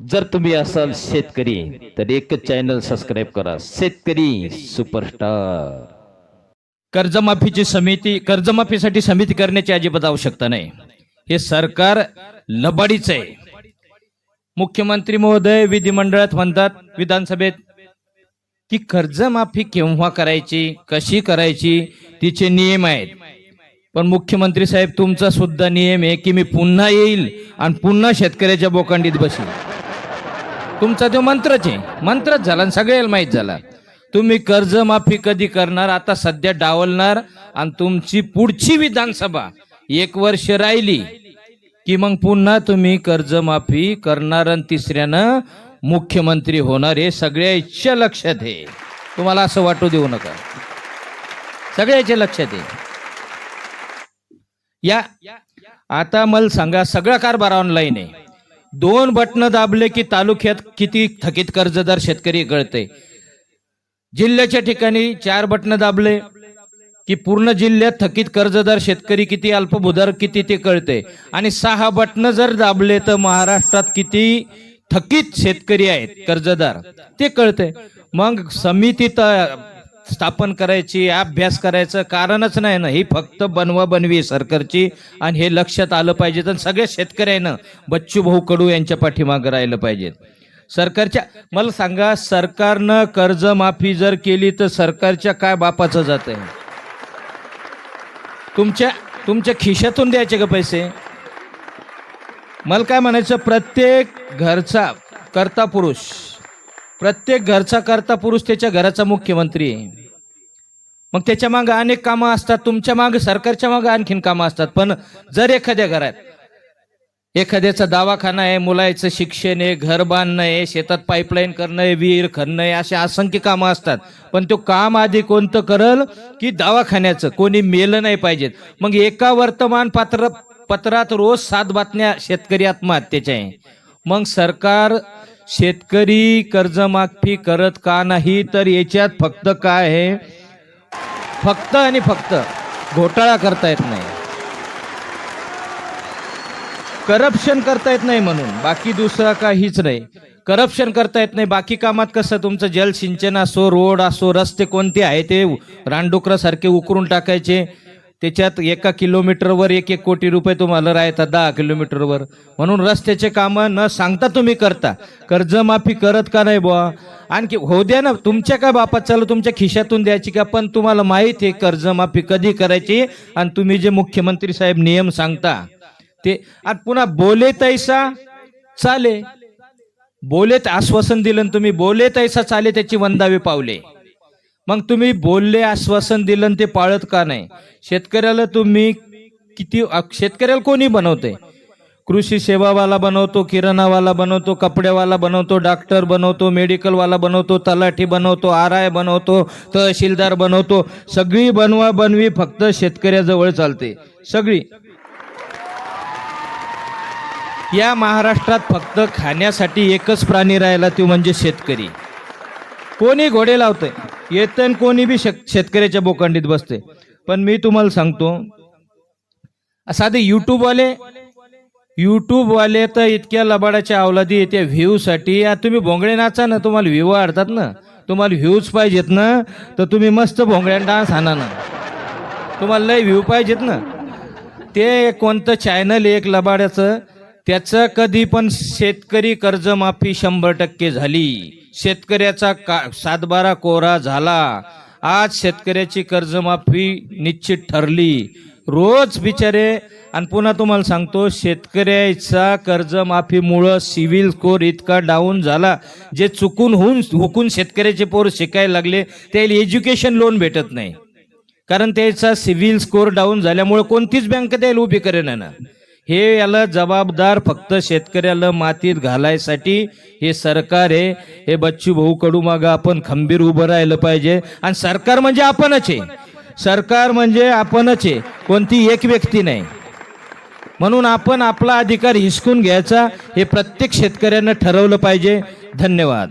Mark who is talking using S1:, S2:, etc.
S1: जर तुम्ही असाल शेतकरी तर एकच चॅनल सबस्क्राईब करा. शेतकरी सुपरस्टार
S2: कर्जमाफीची समिती कर्जमाफीसाठी समिती करण्याची अजिबात आवश्यकता नाही. हे सरकार लबाडीच आहे. मुख्यमंत्री महोदय विधिमंडळात म्हणतात विधानसभेत की कर्जमाफी केव्हा करायची कशी करायची तिचे नियम आहेत. पण मुख्यमंत्री साहेब तुमचा सुद्धा नियम आहे की मी पुन्हा येईल आणि पुन्हा शेतकऱ्याच्या बोकांडीत बसेल. तुमचा तो मंत्रच आहे मंत्रच झाला आणि सगळ्याला माहीत झाला. तुम्ही कर्जमाफी कधी करणार? आता सध्या डावलणार आणि तुमची पुढची विधानसभा एक वर्ष राहिली की मग पुन्हा तुम्ही कर्जमाफी करणार आणि तिसऱ्यानं मुख्यमंत्री होणार हे सगळ्याच्या लक्षात आहे. तुम्हाला असं वाटू देऊ नका. सगळ्याच्या लक्षात आहे. या आता मला सांगा सगळा कारभार ऑनलाईन आहे. दोन बटन दाबले की तालुक्यात किती थकीत कर्जदार शेतकरी गळते. जिल्ह्याच्या ठिकाणी चार बटन दाबले की पूर्ण जिल्ह्यात थकीत कर्जदार शेतकरी किती अल्पभूधार किती ते कळते आणि सहा बटन जर दाबले तर महाराष्ट्रात किती थकीत शेतकरी आहेत कर्जदार ते कळते. मग समिती तर स्थापन करायची अभ्यास करायचं कारणच नाही ना. ही फक्त बनवा बनवी सरकारची आणि हे लक्षात आलं पाहिजे. तर सगळ्या शेतकऱ्यानं बच्चू भाऊ कडू यांच्या पाठीमागं राहिलं पाहिजे. सरकारच्या मला सांगा सरकारनं कर्जमाफी जर केली तर सरकारच्या काय बापाचं जात आहे? तुमच्या तुमच्या खिशातून द्यायचे का पैसे? मला काय म्हणायचं प्रत्येक घरचा कर्ता पुरुष प्रत्येक घरचा करता पुरुष त्याच्या घराचा मुख्यमंत्री. आहे मग त्याच्या मागं अनेक कामं असतात तुमच्या मागं सरकारच्या मागं आणखीन कामं असतात. पण जर एखाद्या घरात एखाद्याचा दवाखाना आहे मुलाचं शिक्षण आहे घर बांधणं आहे शेतात पाईपलाईन करणं आहे विहीर खणणं आहे असे असंख्य कामं असतात. पण तो काम आधी कोणतं करल की दवाखान्याचं? कोणी मेलं नाही पाहिजेत. मग एका वर्तमानपत्र पत्रात रोज सात बातम्या शेतकरी आत्महत्येच्या आहे मग सरकार शेतकरी कर्जमाफी करत का नाही तर याच्यात फक्त काय आहे? फक्त आणि फक्त घोटाळा करता येत नाही. करप्शन करता येत नाही म्हणून बाकी दुसरा काहीच नाही. करप्शन करता येत नाही बाकी कामात कसं तुमचं जलसिंचन असो रोड असो रस्ते कोणते आहे ते रानडुकरासारखे उकरून टाकायचे? त्याच्यात एका किलोमीटरवर एक एक कोटी रुपये तुम्हाला राहतात दहा किलोमीटरवर. म्हणून रस्त्याचे कामं न सांगता तुम्ही करता. कर्जमाफी करत का नाही बुवा? आणखी होऊ द्या ना तुमच्या काय बापात चालू तुमच्या खिशातून द्यायची का? पण तुम्हाला माहीत आहे कर्जमाफी कधी करायची? आणि तुम्ही जे मुख्यमंत्री साहेब नियम सांगता ते आणि पुन्हा बोले तैसा चाले. बोले आश्वासन दिलं आणि तुम्ही बोले तैसा चाले त्याची वंदावे पावले. मग तुम्ही बोलले आश्वासन दिलं ते पाळत का नाही? शेतकऱ्याला तुम्ही किती शेतकऱ्याला कोणी बनवते? कृषी सेवावाला बनवतो किराणावाला बनवतो कपड्यावाला बनवतो डॉक्टर बनवतो मेडिकलवाला बनवतो तलाठी बनवतो आर आय बनवतो तहसीलदार बनवतो. सगळी बनवा बनवी फक्त शेतकऱ्याजवळ चालते. सगळी. या महाराष्ट्रात फक्त खाण्यासाठी एकच प्राणी राहिला तो म्हणजे शेतकरी. कोणी घोडे लावतंय? येतन आणि कोणी बी शेत शेतकऱ्याच्या बोकांडीत बसते. पण मी तुम्हाला सांगतो साधे युट्यूबवाले युट्यूबवाले तर इतक्या लबाडाच्या अवलादी येत्या व्ह्यूसाठी. तुम्ही भोंगळे नाचा ना तुम्हाला व्ह्यू वाढतात ना. तुम्हाला व्ह्यूज पाहिजेत ना तर तुम्ही मस्त भोंगळ्या डान्स आणा ना. तुम्हाला लय व्ह्यू पाहिजेत ना. ते कोणतं चॅनल एक लबाड्याचं त्याचं कधी पण शेतकरी कर्जमाफी शंभर टक्के झाली. शेतकऱ्याचा का सातबारा कोरा झाला. आज शेतकऱ्याची कर्जमाफी निश्चित ठरली. रोज बिचारे आणि पुन्हा तुम्हाला सांगतो शेतकऱ्याचा कर्जमाफीमुळं सिव्हिल स्कोर इतका डाऊन झाला. जे चुकून होऊन हुकून शेतकऱ्याचे पोर शिकायला लागले त्याला एज्युकेशन लोन भेटत नाही. कारण त्याचा सिव्हिल स्कोर डाऊन झाल्यामुळे कोणतीच बँक त्याला उभी करेना ना. हे याला जबाबदार फक्त शेतकऱ्याला मातीत घालायसाठी हे सरकार आहे. हे बच्चू भाऊ कडू मागं आपण खंबीर उभं राहिलं पाहिजे. आणि सरकार म्हणजे आपणच आहे. सरकार म्हणजे आपणच आहे. कोणती एक व्यक्ती नाही. म्हणून आपण आपला अधिकार हिसकून घ्यायचा. हे प्रत्येक शेतकऱ्यानं ठरवलं पाहिजे. धन्यवाद.